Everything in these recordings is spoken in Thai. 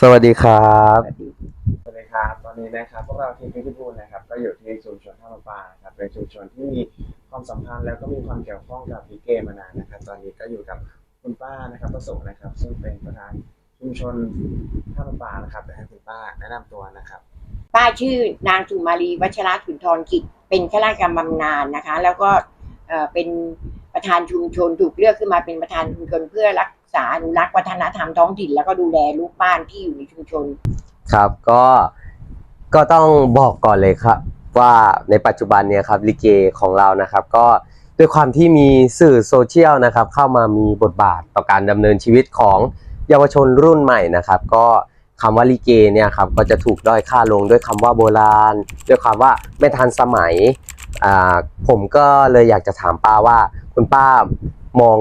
สวัสดีครับ สวัสดีครับ ตอนนี้นะครับพวกเราทีมพิพิธภัณฑ์นะครับ ก็อยู่ที่ชุมชนท่ามาปานะครับเป็นชุมชนที่มีความสัมพันธ์แล้วก็มีความเกี่ยวข้องกับลิเกมานานนะครับ ตอนนี้ก็อยู่กับคุณป้านะครับประสงค์นะครับ ซึ่งเป็นประธานชุมชนท่ามาปานะครับเดี๋ยวให้คุณป้าแนะนำตัวนะครับ ป้าชื่อนางสุมาลีวัชระสุนทรกิจ เป็นข้าราชการบำนาญนะคะ แล้วก็เอ่อเป็นประธานชุมชนถูกเลือกขึ้นมาเป็นประธานชุมชนเพื่อรัก ษาอนุรักษ์วัฒนธรรมท้องถิ่นแล้วก็ดูแลลูกบ้านที่อยู่ในชุมชน ครับก็ก็ต้องบอกก่อนเลยครับ ว่าในปัจจุบันเนี่ยครับลิเกของเรานะครับ ก็ด้วยความที่มีสื่อโซเชียลนะครับ เข้ามามีบทบาทต่อการดำเนินชีวิตของเยาวชนรุ่นใหม่นะครับ ก็คำว่าลิเกเนี่ยครับก็จะถูกด้อยค่าลงด้วยคำว่าโบราณ ด้วยคำว่าไม่ทันสมัยอ่าผมก็เลยอยากจะถามป้าว่า คุณป้า มอง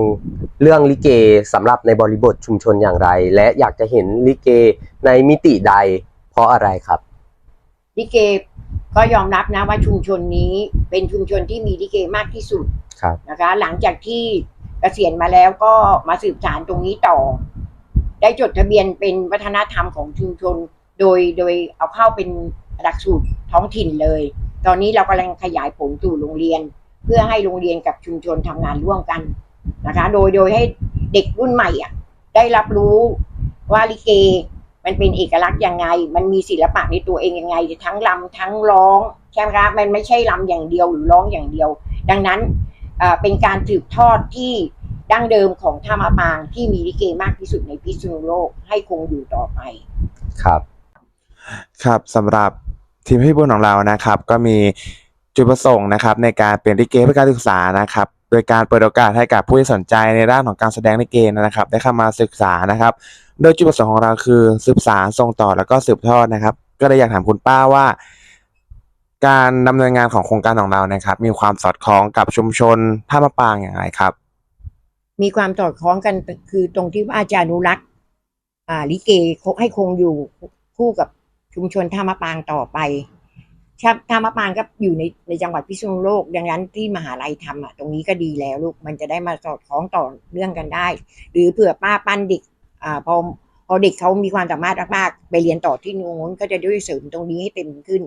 เรื่องลิเกสำหรับในบริบทชุมชนอย่างไร และอยากจะเห็นลิเกในมิติใด เพราะอะไรครับลิเกก็ยอมรับนะว่าชุมชนนี้เป็นชุมชนที่มีลิเกมากที่สุดครับนะคะ หลังจากที่เกษียณมาแล้วก็มาสืบสานตรงนี้ต่อ ได้จดทะเบียนเป็นวัฒนธรรมของชุมชน โดยโดยเอาเข้าเป็นหลักสูตรท้องถิ่นเลย ตอนนี้เรากำลังขยายผลสู่โรงเรียน เพื่อให้โรงเรียนกับชุมชนทำงานร่วมกัน นะคะ โดยโดยให้เด็กรุ่นใหม่อะได้รับรู้ว่าลิเก มันเป็นเอกลักษณ์ยังไง มันมีศิลปะในตัวเองยังไง ทั้งลำทั้งร้องใช่ไหมคะมันไม่ใช่ลำอย่างเดียวหรือร้องอย่างเดียว ดังนั้นเอ่อเป็นการสืบทอดที่ดั้งเดิมของท่ามาปางที่มีลิเกมากที่สุดในพิษณุโลกให้คงอยู่ต่อไป ครับ ครับสำหรับทีมพิบูลของเรานะครับ ก็มีจุดประสงค์นะครับ ในการเปลี่ยนลิเกเพื่อการศึกษานะครับ โดยการเปิดโอกาสให้กับผู้ที่สนใจในด้านของการแสดงลิเกนะครับ ได้เข้ามาศึกษานะครับ โดยจุดประสงค์ของเราคือสืบสารส่งต่อแล้วก็สืบทอดนะครับ ก็เลยอยากถามคุณป้าว่า การดำเนินงานของโครงการของเรานะครับ มีความสอดคล้องกับชุมชนท่ามะปางอย่างไรครับ มีความสอดคล้องกันคือตรงที่ว่าจะอนุรักษ์ลิเกให้คงอยู่คู่กับชุมชนท่ามะปางต่อไป ชาท่ามะปางก็อยู่ในในจังหวัดพิษณุโลก ดังนั้นที่มหาลัยทำอะตรงนี้ก็ดีแล้วลูกมันจะได้มาสอดคล้องต่อเรื่องกันได้ หรือเผื่อป้าปั้นเด็กอ่าพอพอเด็กเขามีความสามารถมากๆไปเรียนต่อที่นู้นก็จะด้วยเสริมตรงนี้ให้เต็มขึ้น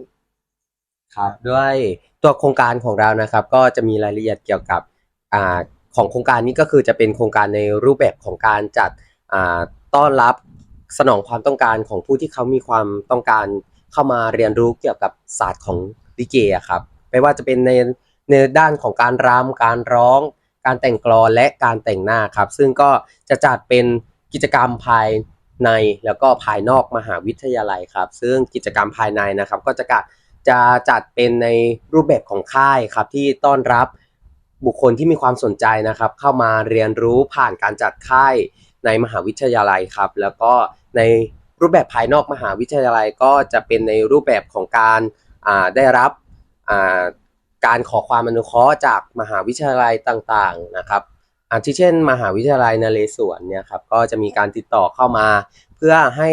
ครับด้วยตัวโครงการของเรานะครับ ก็จะมีรายละเอียดเกี่ยวกับอ่าของโครงการนี้ก็คือจะเป็นโครงการในรูปแบบของการจัดอ่าต้อนรับสนองความต้องการของผู้ที่เขามีความต้องการ เข้ามาเรียนรู้เกี่ยวกับศาสตร์ของลิเกครับไม่ว่าจะเป็นในในด้านของการรำการร้อง การแต่งกลอนและการแต่งหน้าครับ ซึ่งก็จะจัดเป็นกิจกรรมภายในแล้วก็ภายนอกมหาวิทยาลัยครับ ซึ่งกิจกรรมภายในนะครับ ก็จะกะจะจัดเป็นในรูปแบบของค่ายครับที่ต้อนรับบุคคลที่มีความสนใจนะครับ เข้ามาเรียนรู้ผ่านการจัดค่ายในมหาวิทยาลัยครับ แล้วก็ใน รูปแบบภายนอกมหาวิทยาลัยก็จะเป็นในรูปแบบของการได้รับการขอความอนุเคราะห์จากมหาวิทยาลัยต่างๆนะครับอาทิเช่น มหาวิทยาลัยนเรศวรเนี่ยครับก็จะมีการติดต่อเข้ามา เพื่อให้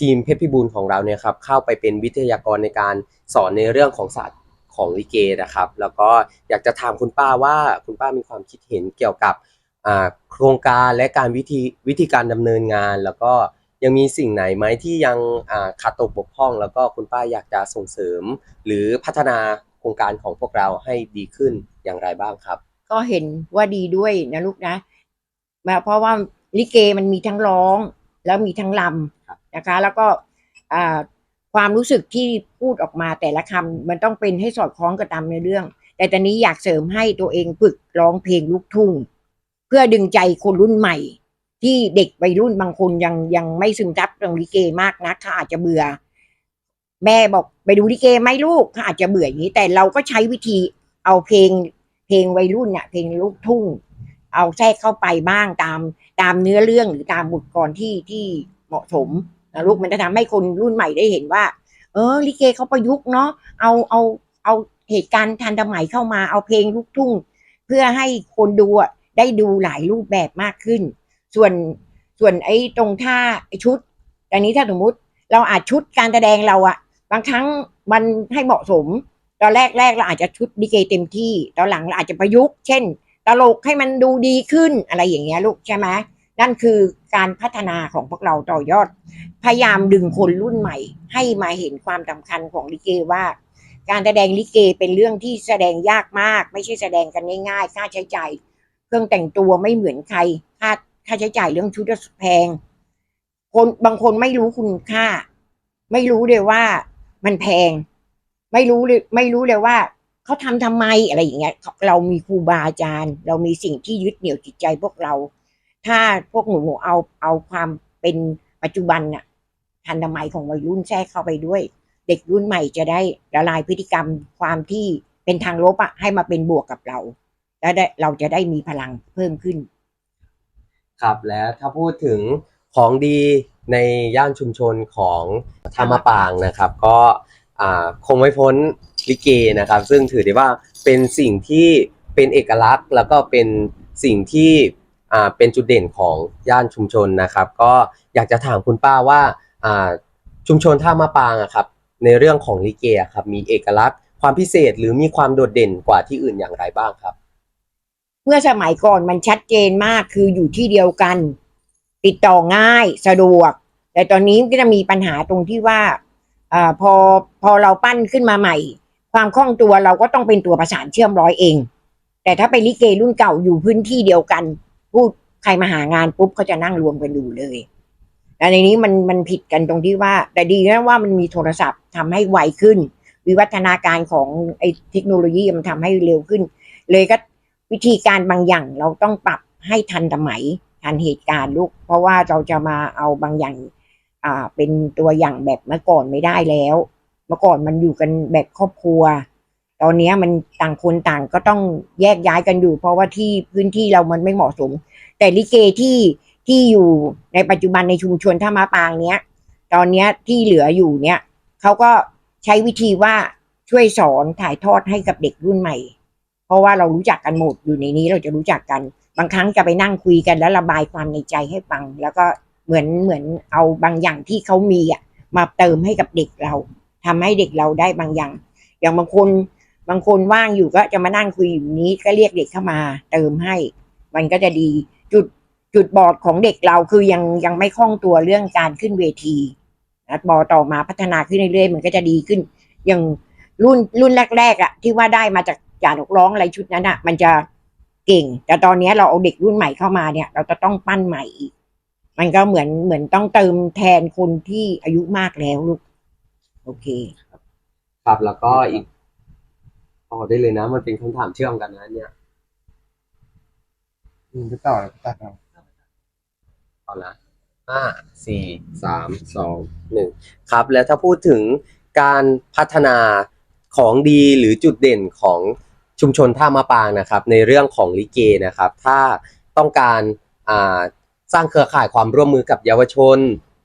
ทีมเพชรพิบูลของเราเนี่ยครับเข้าไปเป็นวิทยากรในการสอนในเรื่องของศาสตร์ของลิเกนะครับ แล้วก็อยากจะถามคุณป้าว่าคุณป้ามีความคิดเห็นเกี่ยวกับโครงการและการวิธีวิธีการดำเนินงาน แล้วก็ ยังมีสิ่งไหนไหมที่ยังอ่าขาดตกบกพร่อง แล้วก็คุณป้าอยากจะส่งเสริม หรือพัฒนาโครงการของพวกเราให้ดีขึ้นอย่างไรบ้างครับ ก็เห็นว่าดีด้วยนะลูกนะมาเพราะว่าลิเกมันมีทั้งร้อง แล้วมีทั้งลครับำนะคะ แล้วก็อ่าความรู้สึกที่พูดออกมาแต่ละคำมันต้องเป็นให้สอดคล้องกับตามในอเรื่อง แต่ตอนนี้อยากเสริมให้ตัวเองฝึกร้องเพลงลูกทุ่งเพื่อดึงใจคนรุ่นใหม่ ที่เด็กวัยรุ่นบางคนยังยังไม่ซึมซับเรื่องลิเกมากนักเขาอาจจะเบื่อ แม่บอกไปดูลิเกไหมลูกเขาอาจจะเบื่ออย่างนี้ แต่เราก็ใช้วิธีเอาเพลง เพลงวัยรุ่นเนี่ยเพลงลูกทุ่ง เอาแทรกเข้าไปบ้างตามตามเนื้อเรื่องหรือตามบทกรที่ที่เหมาะสมนะลูกมันจะทำให้คนรุ่นใหม่ได้เห็นว่า เออลิเกเขาประยุกต์เนาะเอาเอาเอาเหตุการณ์ทันสมัยเข้ามาเอาเพลงลูกทุ่ง เพื่อให้คนดูอะได้ดูหลายรูปแบบมากขึ้น ส่วนส่วนไอ้ตรงท่าไอ้ชุดอันนี้ถ้าสมมติเราอาจชุดการแสดงเราอะบางครั้งมันให้เหมาะสม ตอนแรกแรกเราอาจจะชุดดีเกเต็มที่ ตอนหลังเราอาจจะประยุกต์ เช่น ตลกให้มันดูดีขึ้นอะไรอย่างเงี้ยลูกใช่ไหมนั่นคือการพัฒนาของพวกเราต่อยอด พยายามดึงคนรุ่นใหม่ ให้มาเห็นความสำคัญของลิเกว่า การแสดงลิเกเป็นเรื่องที่แสดงยากมาก ไม่ใช่แสดงกันง่ายๆค่าใช้จ่ายเครื่องแต่งตัวไม่เหมือนใครค่า ค่าใช้จ่ายเรื่องชุดแพง คนบางคนไม่รู้คุณค่า ไม่รู้เลยว่ามันแพง ไม่รู้เลยไม่รู้เลยว่าเขาทำทำไมอะไรอย่างเงี้ย เรามีครูบาอาจารย์ เรามีสิ่งที่ยึดเหนี่ยวจิตใจพวกเรา ถ้าพวกหนูเอาเอาความเป็นปัจจุบันน่ะทันสมัยของวัยรุ่นแทรกเข้าไปด้วย เด็กรุ่นใหม่จะได้ละลายพฤติกรรมความที่เป็นทางลบอะให้มาเป็นบวกกับเรา แล้วได้เราจะได้มีพลังเพิ่มขึ้น ครับและถ้าพูดถึงของดีในย่านชุมชนของธรรมปางนะครับ ก็คงไม่พ้นลิเกนะครับ ซึ่งถือได้ว่าเป็นสิ่งที่เป็นเอกลักษณ์ แล้วก็เป็นสิ่งที่เป็นจุดเด่นของย่านชุมชนนะครับ ก็อยากจะถามคุณป้าว่าชุมชนท่ามะปางอะครับ ในเรื่องของลิเกครับมีเอกลักษณ์ ความพิเศษหรือมีความโดดเด่นกว่าที่อื่นอย่างไรบ้างครับ เมื่อสมัยก่อนมันชัดเจนมากคืออยู่ที่เดียวกัน ติดต่อง่ายสะดวก แต่ตอนนี้ก็จะมีปัญหาตรงที่ว่าอพอพอเราปั้นขึ้นมาใหม่ ความคล่องตัวเราก็ต้องเป็นตัวประสานเชื่อมร้อยเอง แต่ถ้าไปลิเกรุ่นเก่าอยู่พื้นที่เดียวกัน พูดใครมาหางานปุ๊บเขาจะนั่งรวมกันอยู่เลยแต่ในนี้มันมันผิดกันตรงที่ว่า แต่ดีนะว่ามันมีโทรศัพท์ทำให้ไวขึ้น วิวัฒนาการของไอ้เทคโนโลยีมันทำให้เร็วขึ้น เลยก็ วิธีการบางอย่างเราต้องปรับให้ทันสมัยทันเหตุการณ์ลูก เพราะว่าเราจะมาเอาบางอย่างอ่าเป็นตัวอย่างแบบเมื่อก่อนไม่ได้แล้ว เมื่อก่อนมันอยู่กันแบบครอบครัว ตอนนี้มันต่างคนต่างก็ต้องแยกย้ายกันอยู่ เพราะว่าที่พื้นที่เรามันไม่เหมาะสม แต่ลิเกที่ที่อยู่ในปัจจุบันในชุมชนท่ามาปางเนี้ย ตอนเนี้ยที่เหลืออยู่เนี้ยเขาก็ใช้วิธีว่าช่วยสอนถ่ายทอดให้กับเด็กรุ่นใหม่ เพราะว่าเรารู้จักกันหมดอยู่ในนี้เราจะรู้จักกัน บางครั้งจะไปนั่งคุยกันแล้วระบายความในใจให้ฟัง แล้วก็เหมือนเหมือนเอาบางอย่างที่เขามีอะมาเติมให้กับเด็กเราทำให้เด็กเราได้บางอย่าง อย่างบางคนบางคนว่างอยู่ก็จะมานั่งคุยอยู่นี้ก็เรียกเด็กเข้ามาเติมให้ มันก็จะดีจุดจุดบอดของเด็กเราคือยังยังไม่คล่องตัวเรื่องการขึ้นเวทีนะบอต่อมาพัฒนาขึ้นเรื่อยๆมันก็จะดีขึ้น อย่างรุ่นรุ่นแรกๆอะที่ว่าได้มาจาก จ่าดอกร้องอะไรชุดนั้นอะ มันจะเก่ง แต่ตอนนี้เราเอาเด็กรุ่นใหม่เข้ามาเนี่ย เราจะต้องปั้นใหม่อีก มันก็เหมือนเหมือนต้องเติมแทนคนที่อายุมากแล้วลูก โอเค ครับแล้วก็อีกต่อได้เลยนะ มันเป็นคำถามเชื่อมกันนะเนี่ยอืมไปต่อเลยตัดเอาต่อละห้าสี่สามสองหนึ่งครับ แล้วถ้าพูดถึงการพัฒนาของดีหรือจุดเด่นของ ชุมชนท่ามะปางนะครับ ในเรื่องของลิเกนะครับ ถ้าต้องการอ่าสร้างเครือข่ายความร่วมมือกับเยาวชน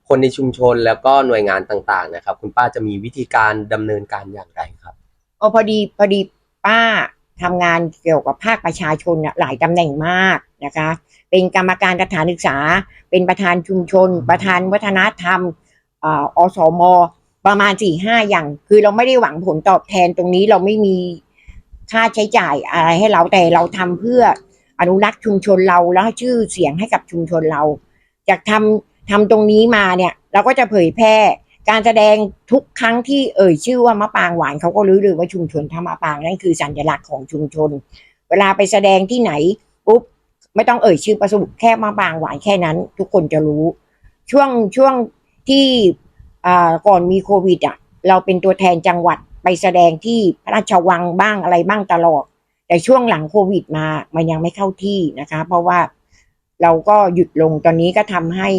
คนในชุมชนแล้วก็หน่วยงานต่างๆ นะครับ คุณป้าจะมีวิธีการดำเนินการอย่างไรครับอ๋อพอดีพอดีป้าทำงานเกี่ยวกับภาคประชาชนน่ะหลายตำแหน่งมากนะคะ เป็นกรรมการสถานศึกษา เป็นประธานชุมชน ประธานวัฒนธรรมอ่าอสม ประมาณสี่ห้าอย่าง คือเราไม่ได้หวังผลตอบแทนตรงนี้เราไม่มี ค่าใช้จ่ายอะไรให้เราแต่เราทำเพื่ออนุรักษ์ชุมชนเราแล้วชื่อเสียงให้กับชุมชนเรา จากทำทำตรงนี้มาเนี่ย เราก็จะเผยแพร่การแสดงทุกครั้งที่เอ่ยชื่อว่ามะปางหวานเขาก็รู้เลยว่าชุมชนท่ามะปางนั่นคือสัญลักษณ์ของชุมชน เวลาไปแสดงที่ไหนปุ๊บไม่ต้องเอ่ยชื่อประสบแค่มะปางหวานแค่นั้น ทุกคนจะรู้ ช่วงช่วงที่อ่าก่อนมีโควิดอะเราเป็นตัวแทนจังหวัด ไปแสดงที่พระราชวังบ้างอะไรบ้างตลอด แต่ช่วงหลังโควิดมามันยังไม่เข้าที่นะคะ เพราะว่าเราก็หยุดลงตอนนี้ก็ทำให้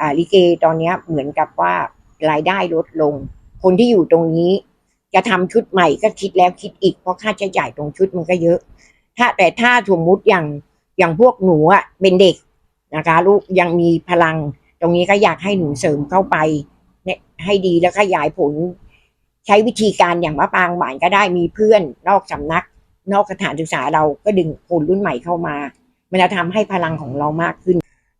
อ่าลิเกตอนนี้เหมือนกับว่ารายได้ลดลง คนที่อยู่ตรงนี้จะทำชุดใหม่ก็คิดแล้วคิดอีกเพราะค่าใช้จ่ายตรงชุดมันก็เยอะ ถ้าแต่ถ้าสมมุติอย่างอย่างพวกหนูอะเป็นเด็กนะคะ ลูกยังมีพลัง ตรงนี้ก็อยากให้หนูเสริมเข้าไปเนี่ยให้ดีแล้วขยายผล ใช้วิธีการอย่างมะปางหวานก็ได้มีเพื่อนนอกสำนัก นอกสถานศึกษาเราก็ดึงคนรุ่นใหม่เข้ามา มันจะทำให้พลังของเรามากขึ้น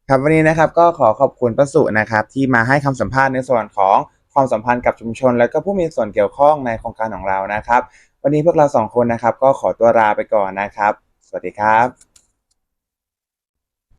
ครับวันนี้นะครับก็ขอขอบคุณป้าสุนะครับ ที่มาให้คำสัมภาษณ์ในส่วนของความสัมพันธ์กับชุมชน และก็ผู้มีส่วนเกี่ยวข้องในโครงการของเรานะครับ วันนี้พวกเราสองคนนะครับ ก็ขอตัวลาไปก่อนนะครับ สวัสดีครับ